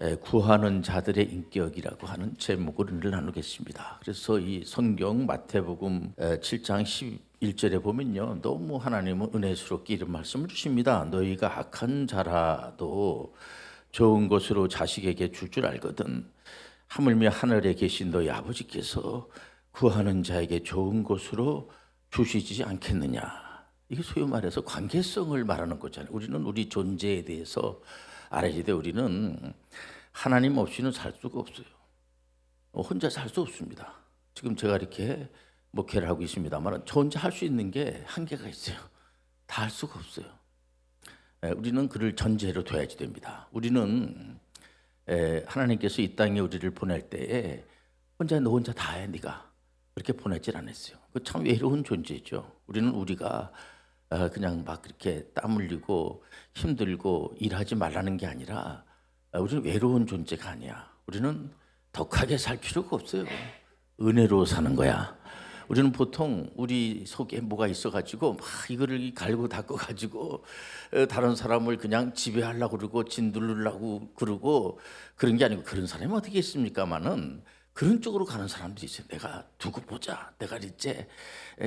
에, 구하는 자들의 인격이라고 하는 제목을 오늘 나누겠습니다. 그래서 이 성경 마태복음 에, 7장 11절에 보면요. 너무 하나님은 은혜스럽게 이런 말씀을 주십니다. 너희가 악한 자라도 좋은 것으로 자식에게 줄 줄 알거든. 하물며 하늘에 계신 너희 아버지께서 구하는 자에게 좋은 것으로 주시지 않겠느냐. 이게 소위 말해서 관계성을 말하는 거잖아요. 우리는 우리 존재에 대해서 돼. 우리는 하나님 없이는 살 수가 없어요. 어, 혼자 살 수 없습니다. 지금 제가 이렇게 목회를 하고 있습니다만 저 혼자 할 수 있는 게 한계가 있어요. 다 할 수가 없어요. 에, 우리는 그를 전제로 둬야지 됩니다. 우리는 에, 하나님께서 이 땅에 우리를 보낼 때에 혼자 너 혼자 다해 네가 그렇게 보내질 않았어요. 그 참 외로운 존재죠. 우리는 우리가 어, 그냥 막 그렇게 땀 흘리고 힘들고 일하지 말라는 게 아니라 어, 우리는 외로운 존재가 아니야. 우리는 덕하게 살 필요가 없어요. 은혜로 사는 거야. 우리는 보통 우리 속에 뭐가 있어가지고 막 이거를 갈고 닦아가지고 어, 다른 사람을 그냥 지배하려고 그러고 진두르려고 그러고 그런 게 아니고 그런 사람이 어떻게 있습니까마는 그런 쪽으로 가는 사람들이 있어요. 내가 두고 보자. 내가 이제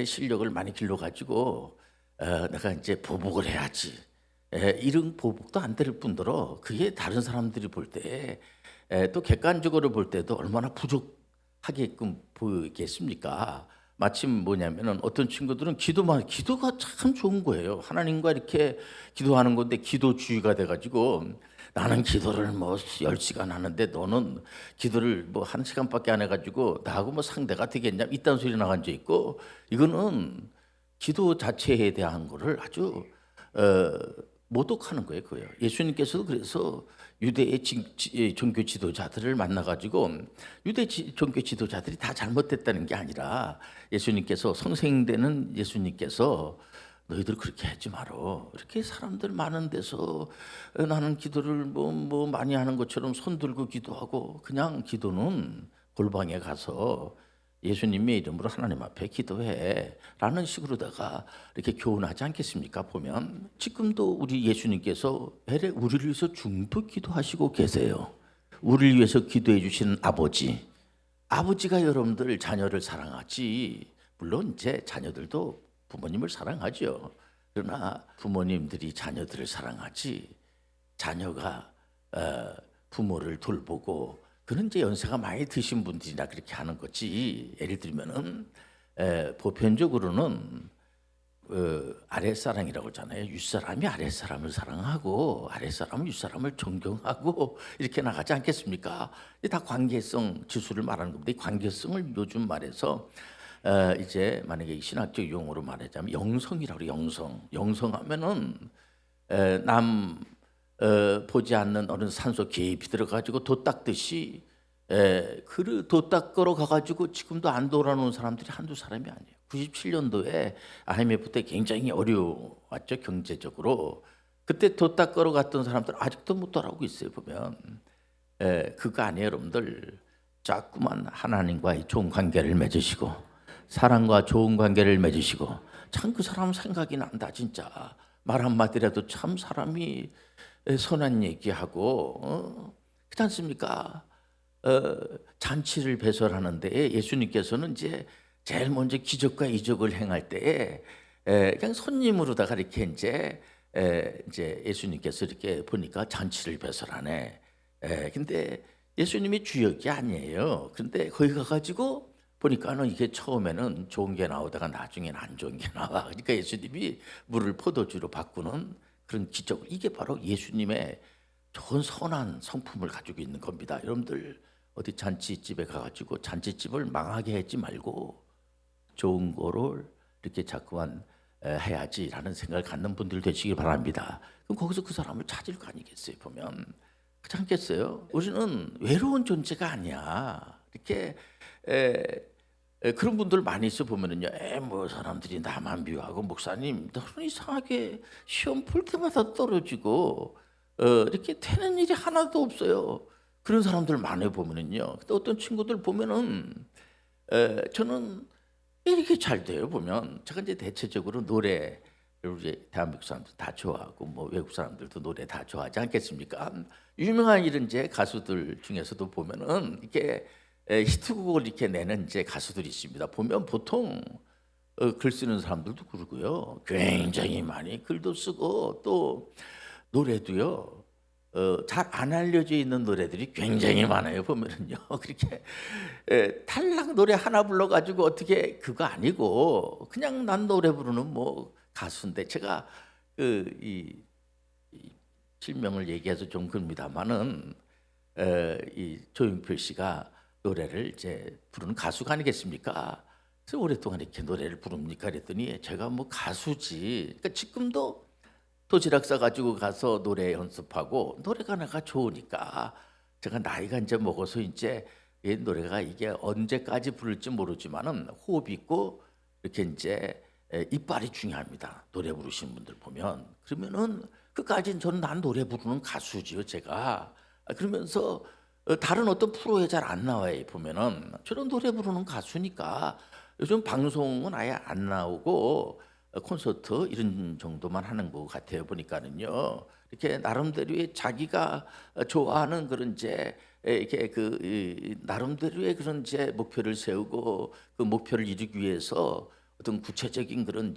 실력을 많이 길러가지고 어, 내가 이제 보복을 해야지. 에, 이런 보복도 안 될 뿐더러 그게 다른 사람들이 볼 때 또 객관적으로 볼 때도 얼마나 부족하게끔 보이겠습니까? 마침 뭐냐면은 어떤 친구들은 기도만 기도가 참 좋은 거예요. 하나님과 이렇게 기도하는 건데 기도주의가 돼가지고 나는 기도를 뭐 10시간 하는데 너는 기도를 뭐한 시간밖에 안 해가지고 나하고 뭐 상대가 되겠냐 이딴 소리 나간 적 있고 이거는 기도 자체에 대한 거를 아주 어, 모독하는 거예요, 그거요. 예수님께서도 그래서 유대의 지- 지- 종교 지도자들을 만나가지고 유대 지- 종교 지도자들이 다 잘못됐다는 게 아니라 예수님께서 성생되는 예수님께서 너희들 그렇게 하지 말어. 이렇게 사람들 많은 데서 어, 나는 기도를 뭐, 뭐 많이 하는 것처럼 손 들고 기도하고 그냥 기도는 골방에 가서 예수님의 이름으로 하나님 앞에 기도해. 라는 식으로다가 이렇게 교훈하지 않겠습니까? 보면 지금도 우리 예수님께서 우리를 위해서 중도 기도하시고 계세요. 우리를 위해서 기도해 주시는 아버지. 아버지가 여러분들 자녀를 사랑하지. 물론 제 자녀들도 부모님을 사랑하죠 그러나 부모님들이 자녀들을 사랑하지. 자녀가 어, 부모를 돌보고 그는 이제 연세가 많이 드신 분들이나 그렇게 하는 거지. 예를 들면은 에, 보편적으로는 어, 아랫사랑이라고 하잖아요. 윗사람이 아랫사람을 사랑하고 아랫사람은 윗사람을 존경하고 이렇게 나가지 않겠습니까? 다 관계성 지수를 말하는 겁니다. 이 관계성을 요즘 말해서 어, 이제 만약에 이 신학적 용어로 말하자면 영성이라고. 영성. 영성하면은 에, 남 어, 보지 않는 어느 산소 깊이 들어가지고 도 닦듯이 에, 그도 닦으러 가가지고 지금도 안 돌아오는 사람들이 한두 사람이 아니에요. 97년도에 IMF 때 굉장히 어려웠죠 경제적으로. 그때 도 닦으러 갔던 사람들 아직도 못 돌아오고 있어요 보면. 에, 그거 아니에요 여러분들. 자꾸만 하나님과의 좋은 관계를 맺으시고 사랑과 좋은 관계를 맺으시고 참 그 사람 생각이 난다 진짜 말 한마디라도 참 사람이 선한 얘기하고 어? 그렇지 않습니까? 어, 잔치를 배설하는데 예수님께서는 이제 제일 먼저 기적과 이적을 행할 때에 에, 그냥 손님으로다가 이렇게 이제 에, 이제 예수님께서 이렇게 보니까 잔치를 배설하네. 에, 근데 예수님이 주역이 아니에요. 근데 거기 가가지고 보니까는 이게 처음에는 좋은 게 나오다가 나중에는 안 좋은 게 나와. 그러니까 예수님이 물을 포도주로 바꾸는 그런 기적. 이게 바로 예수님의 좋은 선한 성품을 가지고 있는 겁니다. 여러분들 어디 잔치집에 가가지고 잔치집을 망하게 하지 말고 좋은 거를 이렇게 자꾸만 에, 해야지라는 생각을 갖는 분들 되시길 바랍니다. 그럼 거기서 그 사람을 찾을 거 아니겠어요? 보면 그렇지 않겠어요? 우리는 외로운 존재가 아니야. 이렇게 에, 에, 그런 분들 많이 있어 보면은요. 에뭐 사람들이 나만 미워하고 목사님 너는 이상하게 시험 볼 때마다 떨어지고 어, 이렇게 되는 일이 하나도 없어요. 그런 사람들 많이 보면은요. 근데 어떤 친구들 보면은 에, 저는 이렇게 잘 돼요 보면 제가 이제 대체적으로 노래 이제 대한민국 사람들 다 좋아하고 뭐 외국 사람들도 노래 다 좋아하지 않겠습니까? 유명한 이런 이제 가수들 중에서도 보면은 이렇게 에, 히트곡을 이렇게 내는 이제 가수들이 있습니다. 보면 보통 어, 글 쓰는 사람들도 그러고요. 굉장히 많이 글도 쓰고 또 노래도요. 어, 잘 안 알려져 있는 노래들이 굉장히 많아요. 보면은요. 그렇게 에, 탈락 노래 하나 불러가지고 어떻게 그거 아니고 그냥 난 노래 부르는 뭐 가수인데 제가 그이 실명을 얘기해서 좀 그럽니다만은 에, 이 조용필 씨가 노래를 이제 부르는 가수가 아니겠습니까? 그래서 오랫동안 이렇게 노래를 부릅니까? 그랬더니 제가 뭐 가수지. 그러니까 지금도 도시락 싸 가지고 가서 노래 연습하고 노래가 내가 좋으니까 제가 나이가 이제 먹어서 이제 이 노래가 이게 언제까지 부를지 모르지만은 호흡 있고 이렇게 이제 에, 이빨이 중요합니다. 노래 부르시는 분들 보면 그러면은 끝까지 저는 난 노래 부르는 가수지요 제가 아, 그러면서 어, 다른 어떤 프로에 잘 안 나와요 보면은. 저는 노래 부르는 가수니까 요즘 방송은 아예 안 나오고 어, 콘서트 이런 정도만 하는 것 같아요 보니까는요. 이렇게 나름대로의 자기가 어, 좋아하는 그런 에, 이렇게 그 이, 나름대로의 그런 이제 목표를 세우고 그 목표를 이루기 위해서 어떤 구체적인 그런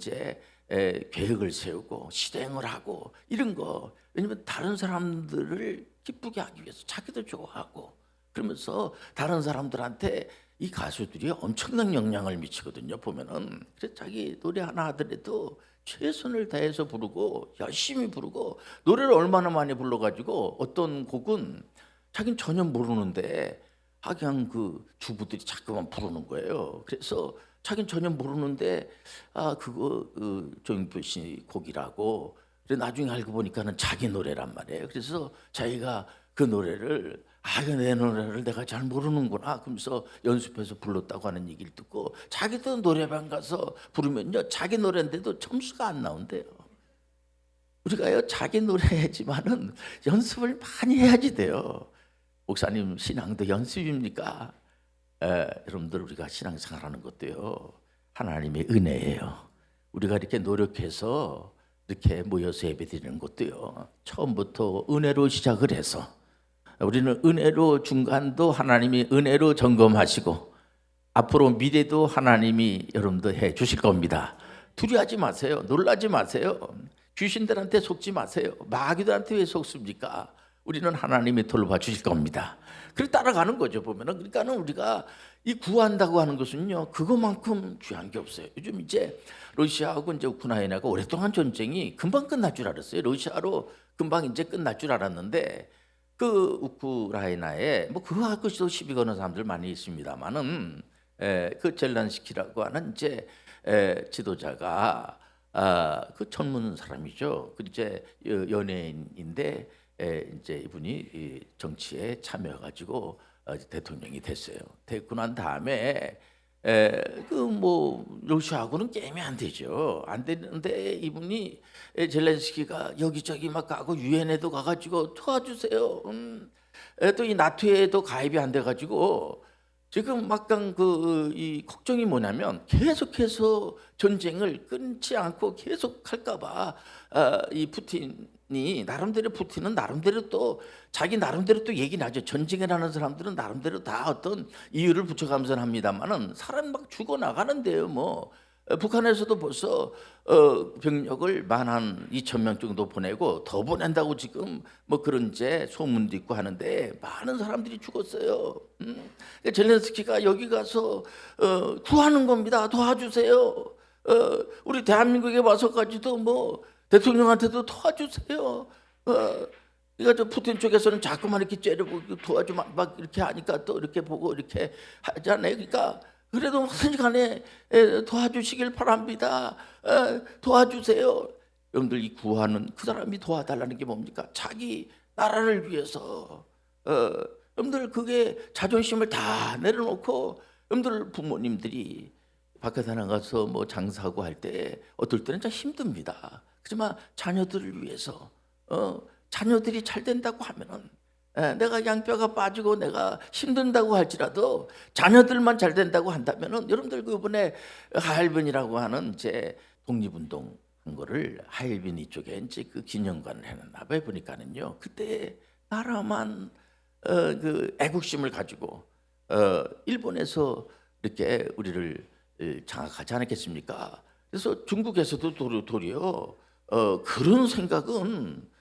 에, 계획을 세우고 실행을 하고 이런 거. 왜냐면 다른 사람들을 기쁘게 하기 위해서 자기도 좋아하고 그러면서 다른 사람들한테 이 가수들이 엄청난 영향을 미치거든요 보면은 그래서 자기 노래 하나 하더라도 최선을 다해서 부르고 열심히 부르고 노래를 얼마나 많이 불러가지고 어떤 곡은 자기는 전혀 모르는데 아 그냥 그 주부들이 자꾸만 부르는 거예요. 그래서 자기는 전혀 모르는데 아 그거 그 조용필 씨 곡이라고 그래 나중에 알고 보니까는 자기 노래란 말이에요. 그래서 자기가 그 노래를 아내 노래를 내가 잘 모르는구나 그러면서 연습해서 불렀다고 하는 얘기를 듣고 자기도 노래방 가서 부르면요 자기 노래인데도 점수가 안 나온대요. 우리가요 자기 노래지만은 연습을 많이 해야지 돼요. 목사님 신앙도 연습입니까? 에, 여러분들 우리가 신앙생활하는 것도요 하나님의 은혜예요. 우리가 이렇게 노력해서 이렇게 모여서 예배드리는 것도요 처음부터 은혜로 시작을 해서 우리는 은혜로 중간도 하나님이 은혜로 점검하시고 앞으로 미래도 하나님이 여러분들 해 주실 겁니다. 두려워하지 마세요. 놀라지 마세요. 귀신들한테 속지 마세요. 마귀들한테 왜 속습니까? 우리는 하나님이 돌봐 주실 겁니다. 그래 따라가는 거죠 보면은 그러니까는 우리가 이 구한다고 하는 것은요 그것만큼 귀한 게 없어요. 요즘 이제 러시아하고 이제 우크라이나가 오랫동안 전쟁이 금방 끝날 줄 알았어요. 러시아로 금방 이제 끝날 줄 알았는데 그 우크라이나에 뭐 그거 할 것이도 시비 거는 사람들 많이 있습니다만은 에, 그 젤란스키라고 하는 이제 에, 지도자가 아, 그 전문 사람이죠. 그 이제 여- 연예인인데 에, 이제 이분이 이 정치에 참여해가지고 어, 대통령이 됐어요. 됐고 난 다음에 그뭐 러시아하고는 게임이 안 되죠. 안 되는데 이분이 에, 젤렌스키가 여기저기 막 가고 유엔에도 가가지고 도와주세요. 음, 또이 나토에도 가입이 안 돼가지고 지금 막강 그이 걱정이 뭐냐면 계속해서 전쟁을 끊지 않고 계속 할까봐 아, 이 푸틴이 나름대로 푸틴은 나름대로 또 자기 나름대로 또 얘기 나죠. 전쟁을 하는 사람들은 나름대로 다 어떤 이유를 붙여가면서 합니다만은 사람 막 죽어 나가는데요. 뭐 어, 북한에서도 벌써 어, 병력을 만 한 2천 명 정도 보내고 더 보낸다고 지금 뭐 그런 이제 소문도 있고 하는데 많은 사람들이 죽었어요. 음. 그러니까 젤렌스키가 여기 가서 어, 구하는 겁니다. 도와주세요. 어, 우리 대한민국에 와서까지도 뭐 대통령한테도 도와주세요. 어, 그러니까 저 푸틴 쪽에서는 자꾸만 이렇게 째려보고 도와주면 막 이렇게 하니까 또 이렇게 보고 이렇게 하잖아요. 그러니까 그래도 무슨 간에 에, 도와주시길 바랍니다. 에, 도와주세요. 여러분들 이 구하는 그 사람이 도와달라는 게 뭡니까? 자기 나라를 위해서. 어, 여러분들 그게 자존심을 다 내려놓고 여러분들 부모님들이 밖에 나가서 뭐 장사하고 할 때 어떨 때는 참 힘듭니다. 그렇지만 자녀들을 위해서 어, 자녀들이 잘 된다고 하면은 예, 내가 양뼈가 빠지고 내가 힘든다고 할지라도 자녀들만 잘 된다고 한다면은 여러분들 그번에 하얼빈이라고 하는 이제 독립운동 한 거를 하얼빈 이쪽에 이제 그 기념관을 해놨나 봐요 보니까는요 그때 나라만 어, 그 애국심을 가지고 어, 일본에서 이렇게 우리를 에, 장악하지 않았겠습니까? 그래서 중국에서도 도리, 도리어 어, 그런 생각은 이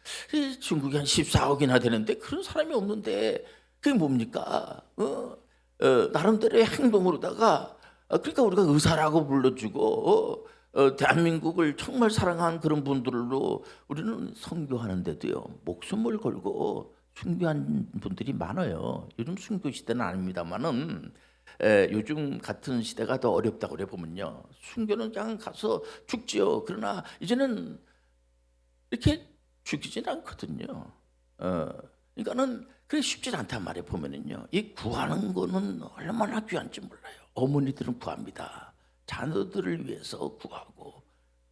중국이 한 14억이나 되는데 그런 사람이 없는데 그게 뭡니까? 어? 어, 나름대로의 행동으로다가 어, 그러니까 우리가 의사라고 불러주고 어, 어, 대한민국을 정말 사랑하는 그런 분들로 우리는 선교하는데도요 목숨을 걸고 순교한 분들이 많아요. 요즘 순교 시대는 아닙니다만은 에, 요즘 같은 시대가 더 어렵다고 그래 보면요 순교는 그냥 가서 죽지요. 그러나 이제는 이렇게 죽이진 않거든요. 어, 그러니까는 그게 쉽지 않단 말이에요. 보면은요, 이 구하는 거는 얼마나 귀한지 몰라요. 어머니들은 구합니다. 자녀들을 위해서 구하고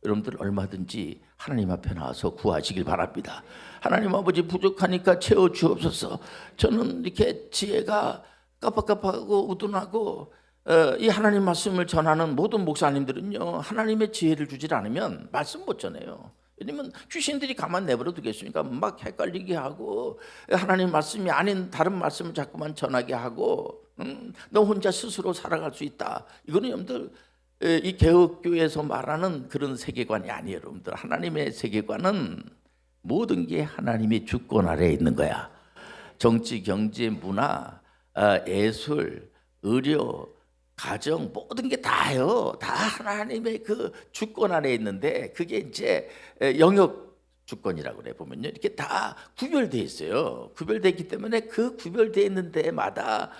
여러분들 얼마든지 하나님 앞에 나와서 구하시길 바랍니다. 하나님 아버지 부족하니까 채워 주옵소서. 저는 이렇게 지혜가 깜빡깜빡하고 우둔하고 어, 이 하나님 말씀을 전하는 모든 목사님들은요 하나님의 지혜를 주질 않으면 말씀 못 전해요. 왜냐면 귀신들이 가만 내버려 두겠습니까? 막 헷갈리게 하고 하나님 말씀이 아닌 다른 말씀을 자꾸만 전하게 하고 음, 너 혼자 스스로 살아갈 수 있다. 이거는 여러분들 에, 이 개혁교회에서 말하는 그런 세계관이 아니에요, 여러분들. 하나님의 세계관은 모든 게 하나님의 주권 아래에 있는 거야. 정치, 경제, 문화, 아, 예술, 의료, 가정 모든 게 다요. 다 하나님의 그 주권 아래에 있는데 그게 이제 에, 영역 주권이라고 그래 보면요. 이렇게 다 구별돼 있어요. 구별돼 있기 때문에 그 구별돼 있는 데마다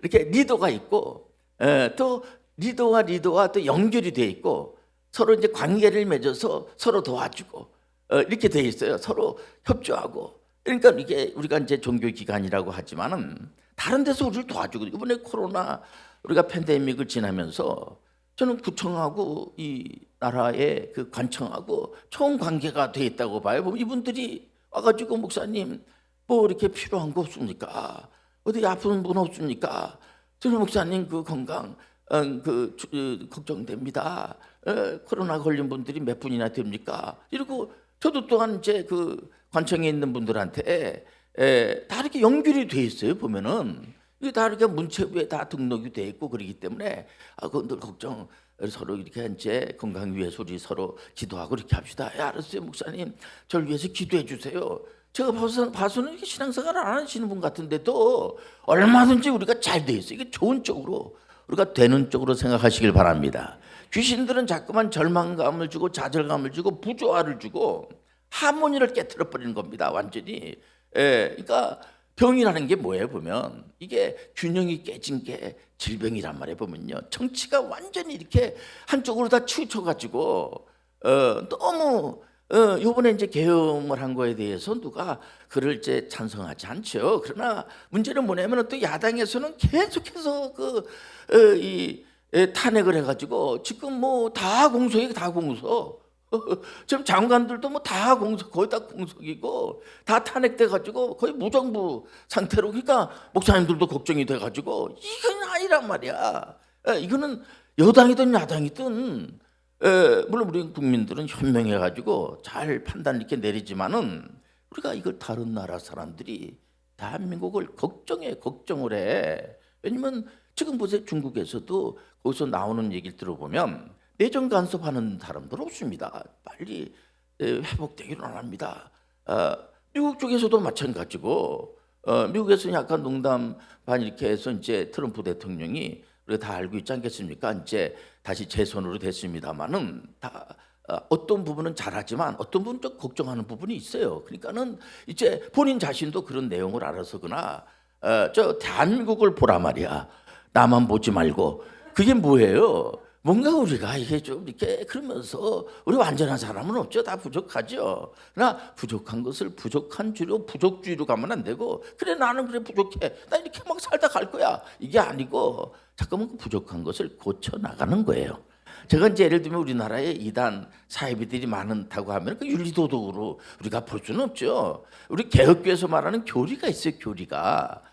이렇게 리더가 있고 에, 또 리더와 리더와 또 연결이 돼 있고 서로 이제 관계를 맺어서 서로 도와주고 어, 이렇게 돼 있어요. 서로 협조하고. 그러니까 이게 우리가 이제 종교 기관이라고 하지만은 다른 데서 우리를 도와주고 이번에 코로나 우리가 팬데믹을 지나면서 저는 구청하고 이 나라의 그 관청하고 좋은 관계가 돼 있다고 봐요. 뭐 이분들이 와가지고 목사님 뭐 이렇게 필요한 거 없습니까? 어디 아픈 분 없습니까? 저는 목사님 그 건강 어, 그 주- 어, 걱정됩니다. 어, 코로나 걸린 분들이 몇 분이나 됩니까? 이러고 저도 또한 이제 그 관청에 있는 분들한테 에, 다 이렇게 연결이 돼 있어요. 보면은 이게 다 이렇게 문체부에 다 등록이 돼 있고 그러기 때문에 아 그분들 걱정 서로 이렇게 이제 건강 위해서 우리 서로 기도하고 이렇게 합시다. 예, 알았어요, 목사님. 저를 위해서 기도해 주세요. 제가 봐서, 봐서는 이렇게 신앙생활 안 하시는 분 같은데도 얼마든지 우리가 잘 돼 있어요. 이게 좋은 쪽으로 우리가 되는 쪽으로 생각하시길 바랍니다. 귀신들은 자꾸만 절망감을 주고 좌절감을 주고 부조화를 주고 하모니를 깨뜨려 버리는 겁니다. 완전히. 예, 그러니까 병이라는 게 뭐예요? 보면 이게 균형이 깨진 게 질병이란 말이에요. 보면요, 정치가 완전히 이렇게 한쪽으로 다 치우쳐 가지고 어, 너무 어, 요번에 이제 계엄을 한 거에 대해서 누가 그를 이제 찬성하지 않죠. 그러나 문제는 뭐냐면 또 야당에서는 계속해서 그, 어, 이, 에, 탄핵을 해가지고 지금 뭐 다 공석이 다 공석. 지금 장관들도 뭐 다 공석, 거의 다 공석이고 다 탄핵돼 가지고 거의 무정부 상태로 그러니까 목사님들도 걱정이 돼 가지고 이건 아니란 말이야. 에, 이거는 여당이든 야당이든 에, 물론 우리 국민들은 현명해 가지고 잘 판단 이렇게 내리지만은 우리가 이걸 다른 나라 사람들이 대한민국을 걱정해 걱정을 해. 왜냐면 지금 보세요 중국에서도 거기서 나오는 얘기를 들어보면 내정 간섭하는 사람들 없습니다. 빨리 에, 회복되기를 원합니다. 어, 미국 쪽에서도 마찬가지고 어, 미국에서는 약간 농담 반 이렇게 해서 이제 트럼프 대통령이 우리가 다 알고 있지 않겠습니까? 이제 다시 제 손으로 됐습니다만은 다 어, 어떤 부분은 잘하지만 어떤 부분 좀 걱정하는 부분이 있어요. 그러니까는 이제 본인 자신도 그런 내용을 알아서거나 어, 저 대한민국을 보라 말이야. 나만 보지 말고 그게 뭐예요? 뭔가 우리가 이게 좀 이렇게 그러면서 우리 완전한 사람은 없죠. 다 부족하죠. 그러나 부족한 것을 부족한 줄로 부족주의로 가면 안 되고 그래 나는 그래 부족해. 나 이렇게 막 살다 갈 거야. 이게 아니고 잠깐만 그 부족한 것을 고쳐 나가는 거예요. 제가 이제 예를 들면 우리나라에 이단 사이비들이 많다고 하면 그 윤리도덕으로 우리가 볼 수는 없죠. 우리 개혁교에서 말하는 교리가 있어요. 교리가 어,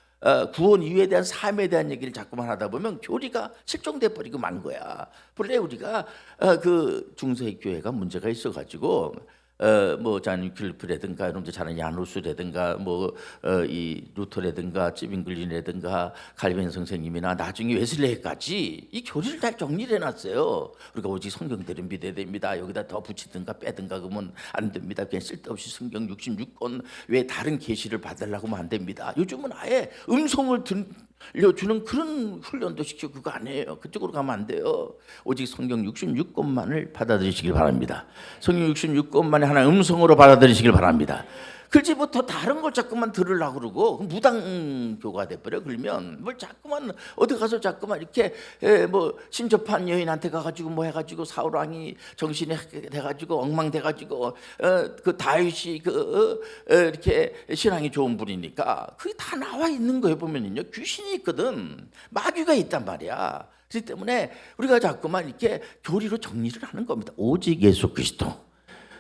구원 이유에 대한 삶에 대한 얘기를 자꾸만 하다 보면 교리가 실종돼 버리고 만 거야. 본래 우리가 어, 그 중세 교회가 문제가 있어 가지고 어뭐 자니 킬프라든가 여러분들 잘 아는 야누스라든가 뭐이 루터라든가 찌빙글린이라든가 칼빈 선생님이나 나중에 웨슬레이까지 이 교리를 다 정리를 해놨어요. 우리가 오직 성경대로 믿어야 됩니다. 여기다 더 붙이든가 빼든가 그러면 안 됩니다. 그냥 쓸데없이 성경 66권 왜 다른 계시를 받으려고 하면 안 됩니다. 요즘은 아예 음성을 들려 주는 그런 훈련도 시키고 그거 아니에요. 그쪽으로 가면 안 돼요. 오직 성경 66권만을 받아들이시길 바랍니다. 성경 66권만을 하나 음성으로 받아들이시길 바랍니다. 그지부터 다른 걸 자꾸만 들으려고 그러고 무당교가 돼버려 그러면. 뭘 자꾸만 어디 가서 자꾸만 이렇게 에, 뭐 신접한 여인한테 가가지고 뭐 해가지고 사울왕이 정신이 돼가지고 엉망돼가지고 어, 그 다윗이 그 어, 어, 이렇게 신앙이 좋은 분이니까 그게 다 나와 있는 거에 보면은요. 귀신이 있거든. 마귀가 있단 말이야. 그렇기 때문에 우리가 자꾸만 이렇게 교리로 정리를 하는 겁니다. 오직 예수 그리스도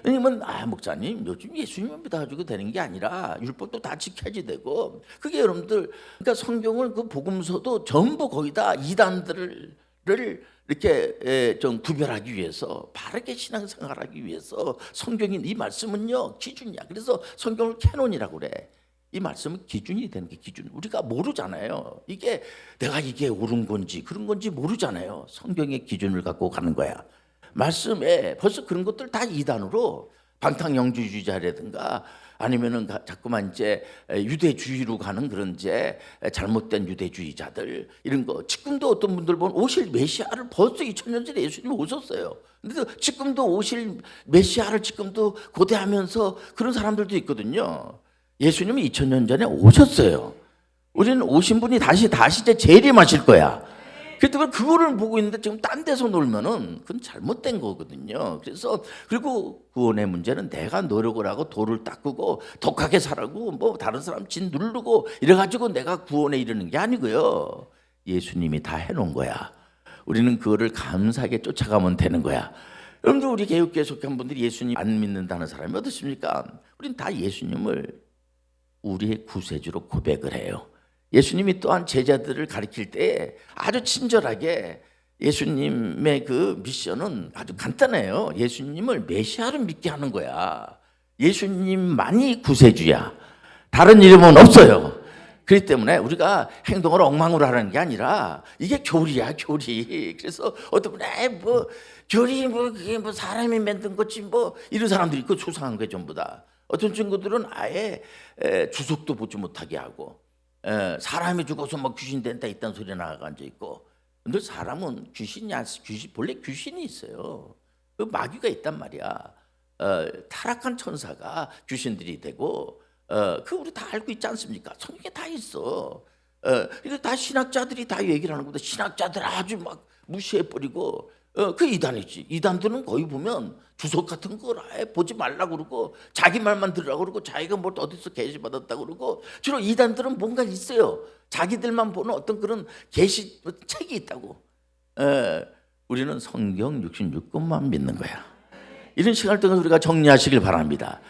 왜냐면 아 목사님 요즘 예수님만 믿어가지고 되는 게 아니라 율법도 다 지켜야지 되고 그게 여러분들 그러니까 성경을 그 복음서도 전부 거기다 이단들을 이렇게 에, 좀 구별하기 위해서 바르게 신앙생활하기 위해서 성경인 이 말씀은요 기준이야. 그래서 성경을 캐논이라고 그래. 이 말씀은 기준이 되는 게 기준. 우리가 모르잖아요. 이게 내가 이게 옳은 건지 그런 건지 모르잖아요. 성경의 기준을 갖고 가는 거야. 말씀에 벌써 그런 것들 다 이단으로 방탕영주주의자라든가 아니면은 가- 자꾸만 이제 유대주의로 가는 그런 이제 잘못된 유대주의자들 이런 거 지금도 어떤 분들 보면 오실 메시아를 벌써 2000년 전에 예수님 오셨어요. 근데 지금도 오실 메시아를 지금도 고대하면서 그런 사람들도 있거든요. 예수님은 2000년 전에 오셨어요. 우리는 오신 분이 다시 다시 이제 재림하실 거야. 그때문에 그거를 보고 있는데 지금 딴 데서 놀면은 그건 잘못된 거거든요. 그래서 그리고 구원의 문제는 내가 노력을 하고 돌을 닦고 독하게 살고 뭐 다른 사람 진 누르고 이래 가지고 내가 구원에 이르는 게 아니고요. 예수님이 다 해놓은 거야. 우리는 그거를 감사하게 쫓아가면 되는 거야. 여러분들 우리 개혁교회 속한 분들이 예수님 안 믿는다는 사람이 어떻습니까? 우리는 다 예수님을 우리의 구세주로 고백을 해요. 예수님이 또한 제자들을 가리킬 때 아주 친절하게 예수님의 그 미션은 아주 간단해요. 예수님을 메시아로 믿게 하는 거야. 예수님만이 구세주야. 다른 이름은 없어요. 그렇기 때문에 우리가 행동을 엉망으로 하는 게 아니라 이게 교리야, 교리. 그래서 어떤 분, 에이, 뭐, 교리, 뭐, 그게 뭐 사람이 만든 거지, 뭐, 이런 사람들이 있고 수상한 게 전부 다. 어떤 친구들은 아예 에, 주석도 보지 못하게 하고, 에, 사람이 죽어서 막 귀신 된다 있다는 소리 나가 앉아 있고. 근데 사람은 귀신이 안, 귀신, 본래 귀신이 있어요. 그 마귀가 있단 말이야. 어, 타락한 천사가 귀신들이 되고, 어, 그 우리 다 알고 있지 않습니까? 성경에 다 있어. 어, 이거 다 신학자들이 다 얘기를 하는 겁니다. 신학자들 아주 막 무시해 버리고, 어, 그 이단이지. 이단들은 거의 보면 주석 같은 걸 아예 보지 말라 그러고 자기 말만 들으라고 그러고 자기가 뭘 어디서 계시 받았다 그러고 주로 이단들은 뭔가 있어요. 자기들만 보는 어떤 그런 계시 책이 있다고. 에, 우리는 성경 66권만 믿는 거야. 이런 시간을 통해서 우리가 정리하시길 바랍니다.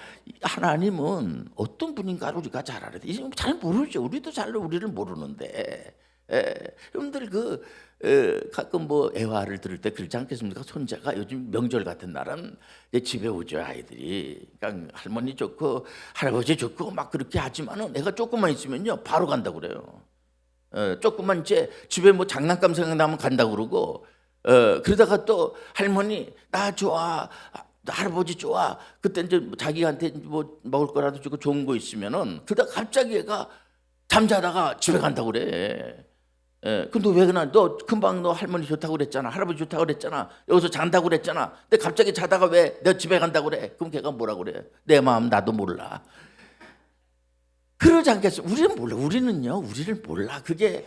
하나님은 어떤 분인가를 우리가 잘 알아야 돼. 잘 모르죠. 우리도 잘 우리를 모르는데. 에, 여러분들 그 에, 가끔 뭐 애화를 들을 때 그렇지 않겠습니까? 손자가 요즘 명절 같은 날은 집에 오죠 아이들이. 그러니까 할머니 좋고 할아버지 좋고 막 그렇게 하지만은 애가 조금만 있으면요 바로 간다고 그래요. 어, 조금만 이제 집에 뭐 장난감 생각나면 간다고 그러고 어, 그러다가 또 할머니 나 좋아 나 할아버지 좋아 그때 이제 뭐 자기한테 뭐 먹을 거라도 주고 좋은 거 있으면은 그러다 갑자기 얘가 잠자다가 집에 간다고 그래. 예, 근데 왜 그러나 너 금방 너 할머니 좋다고 그랬잖아 할아버지 좋다고 그랬잖아 여기서 잔다고 그랬잖아 근데 갑자기 자다가 왜너 집에 간다고 그래 그럼 걔가 뭐라 그래 내 마음 나도 몰라 그러지 않겠어? 우리는 몰라. 우리는요, 우리를 몰라. 그게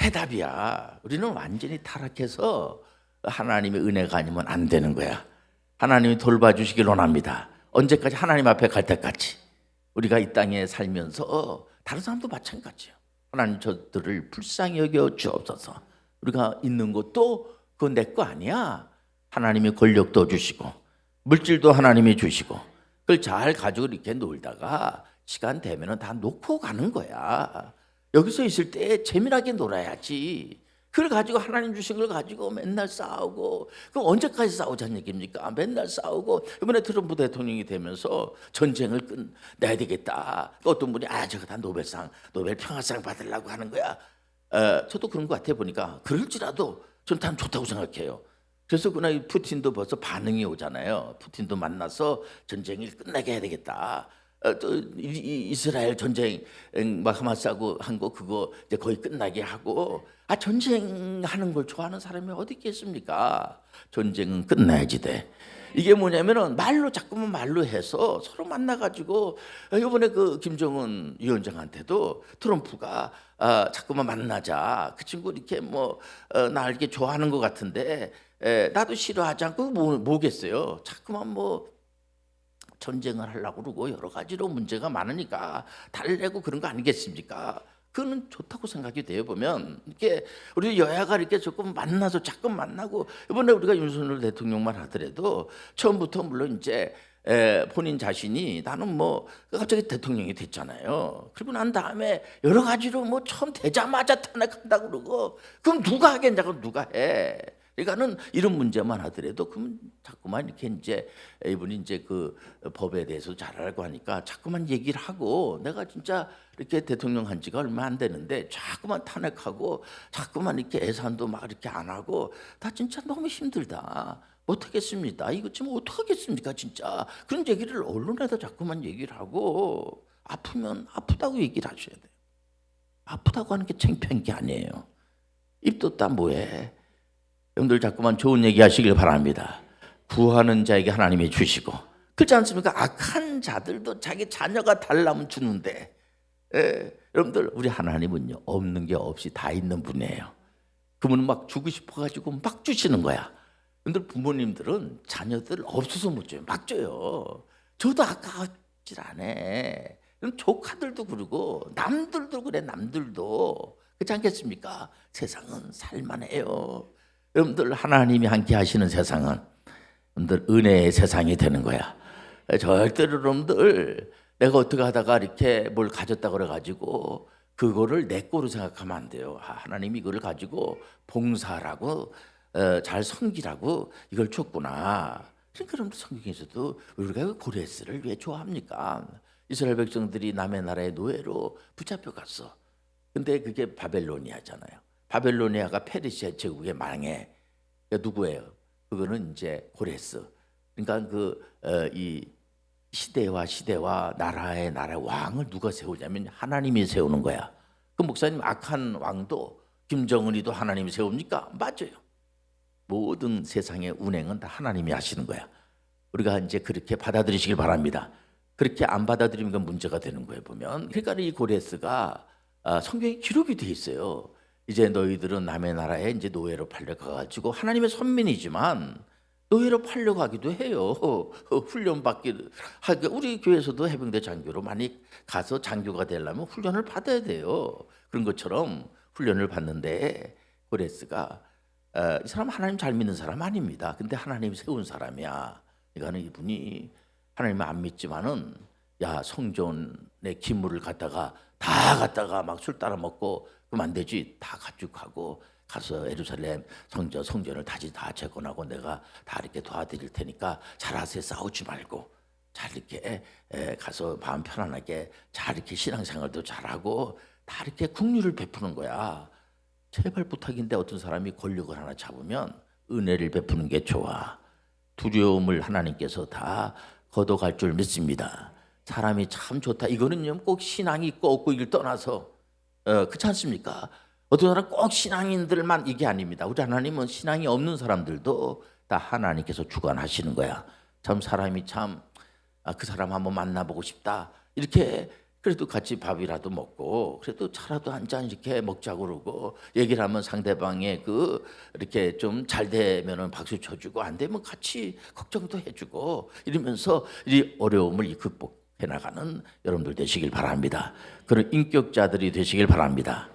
해답이야. 우리는 완전히 타락해서 하나님의 은혜가 아니면 안 되는 거야. 하나님이 돌봐주시길 원합니다. 언제까지 하나님 앞에 갈 때까지 우리가 이 땅에 살면서 다른 사람도 마찬가지예요. 하나님 저들을 불쌍히 여겨 주옵소서. 우리가 있는 것도 그건 내 거 아니야. 하나님이 권력도 주시고 물질도 하나님이 주시고 그걸 잘 가지고 이렇게 놀다가 시간 되면은 다 놓고 가는 거야. 여기서 있을 때 재미나게 놀아야지. 그걸 가지고 하나님 주신 걸 가지고 맨날 싸우고 그 언제까지 싸우자는 얘기입니까? 맨날 싸우고 이번에 트럼프 대통령이 되면서 전쟁을 끝내야 되겠다. 또 어떤 분이 아 저거 다 노벨상 노벨 평화상 받으려고 하는 거야. 어, 저도 그런 것 같아 보니까 그럴지라도 참 좋다고 생각해요. 그래서 그날 푸틴도 벌써 반응이 오잖아요. 푸틴도 만나서 전쟁을 끝나게 해야 되겠다. 어, 이스라엘 전쟁 음, 막 하마스하고 한거 그거 이제 거의 끝나게 하고 아 전쟁하는 걸 좋아하는 사람이 어디 있겠습니까? 전쟁은 끝나야지 돼. 이게 뭐냐면은 말로 자꾸만 말로 해서 서로 만나가지고 어, 이번에 그 김정은 위원장한테도 트럼프가 아, 자꾸만 만나자 그 친구 이렇게 뭐나 이렇게 좋아하는 것 같은데 에, 나도 싫어하지 않고 뭐, 뭐겠어요? 자꾸만 뭐 전쟁을 하려고 그러고 여러 가지로 문제가 많으니까 달래고 그런 거 아니겠습니까? 그거는 좋다고 생각이 돼요 보면 이렇게 우리 여야가 이렇게 조금 만나서 자꾸 만나고 이번에 우리가 윤석열 대통령만 하더라도 처음부터 물론 이제 에, 본인 자신이 나는 뭐 갑자기 대통령이 됐잖아요. 그리고 난 다음에 여러 가지로 뭐 처음 되자마자 탄핵한다고 그러고 그럼 누가 하겠냐고 누가 해? 그러니까는 이런 문제만 하더라도 그러면 자꾸만 이렇게 이제 이분이 이제 그 법에 대해서 잘 알고 하니까 자꾸만 얘기를 하고 내가 진짜 이렇게 대통령 한 지가 얼마 안 되는데 자꾸만 탄핵하고 자꾸만 이렇게 예산도 막 이렇게 안 하고 다 진짜 너무 힘들다. 못하겠습니다. 이거 지금 어떡하겠습니까 진짜. 그런 얘기를 언론에다 자꾸만 얘기를 하고 아프면 아프다고 얘기를 하셔야 돼요. 아프다고 하는 게 창피한 게 아니에요. 입도 다 뭐해. 여러분들 자꾸만 좋은 얘기 하시길 바랍니다. 구하는 자에게 하나님이 주시고 그렇지 않습니까? 악한 자들도 자기 자녀가 달라면 주는데 예, 여러분들 우리 하나님은요 없는 게 없이 다 있는 분이에요. 그분은 막 주고 싶어가지고 막 주시는 거야. 근데 부모님들은 자녀들 없어서 못 줘요. 막 줘요. 저도 아까웠질 않아. 그럼 조카들도 그러고 남들도 그래 남들도 그렇지 않겠습니까? 세상은 살만해요. 여러분들 하나님이 함께 하시는 세상은 여러분들 은혜의 세상이 되는 거야. 절대로 여러분들 내가 어떻게 하다가 이렇게 뭘 가졌다 그래 가지고 그거를 내 거로 생각하면 안 돼요. 아, 하나님이 이걸 가지고 봉사라고 어, 잘 섬기라고 이걸 줬구나. 그러니까 여러분들 성경에서도 우리가 왜 고레스를 왜 좋아합니까? 이스라엘 백성들이 남의 나라의 노예로 붙잡혀 갔어. 근데 그게 바벨로니아잖아요. 바벨로니아가 페르시아 제국의 망해. 누구예요? 그거는 이제 고레스. 그러니까 그이 시대와 시대와 나라의 나라 왕을 누가 세우냐면 하나님이 세우는 거야. 그 목사님 악한 왕도 김정은이도 하나님이 세웁니까? 맞아요. 모든 세상의 운행은 다 하나님이 하시는 거야. 우리가 이제 그렇게 받아들이시길 바랍니다. 그렇게 안 받아들이면 그 문제가 되는 거예요 보면. 그러니까 이 고레스가 아, 성경에 기록이 돼 있어요. 이제 너희들은 남의 나라에 이제 노예로 팔려가가지고 하나님의 선민이지만 노예로 팔려가기도 해요. 훈련 받기 하기 우리 교회에서도 해병대 장교로 많이 가서 장교가 되려면 훈련을 받아야 돼요. 그런 것처럼 훈련을 받는데 고레스가 어, 이 사람 하나님 잘 믿는 사람 아닙니다. 근데 하나님 세운 사람이야. 이거는 이분이 하나님을 안 믿지만은 야 성전의 기물을 갖다가 다 갖다가 막 술 따라 먹고 그럼 안 되지. 다 가죽하고 가서 예루살렘 성전 성전을 다시 다 재건하고 내가 다 이렇게 도와드릴 테니까 잘하세요. 싸우지 말고 잘 이렇게 에, 가서 마음 편안하게 잘 이렇게 신앙생활도 잘하고 다 이렇게 국류를 베푸는 거야. 제발 부탁인데 어떤 사람이 권력을 하나 잡으면 은혜를 베푸는 게 좋아. 두려움을 하나님께서 다 걷어갈 줄 믿습니다. 사람이 참 좋다. 이거는요 꼭 신앙이 있고 없고 이걸 떠나서 어, 그렇지 않습니까? 어떤 사람 꼭 신앙인들만 이게 아닙니다. 우리 하나님은 신앙이 없는 사람들도 다 하나님께서 주관하시는 거야. 참 사람이 참 아, 그 사람 한번 만나보고 싶다. 이렇게 그래도 같이 밥이라도 먹고 그래도 차라도 한 잔 이렇게 먹자고 그러고 얘기를 하면 상대방의 그 이렇게 좀 잘 되면은 박수 쳐주고 안 되면 같이 걱정도 해주고 이러면서 이 어려움을 이 극복 해 나가는 여러분들 되시길 바랍니다. 그런 인격자들이 되시길 바랍니다.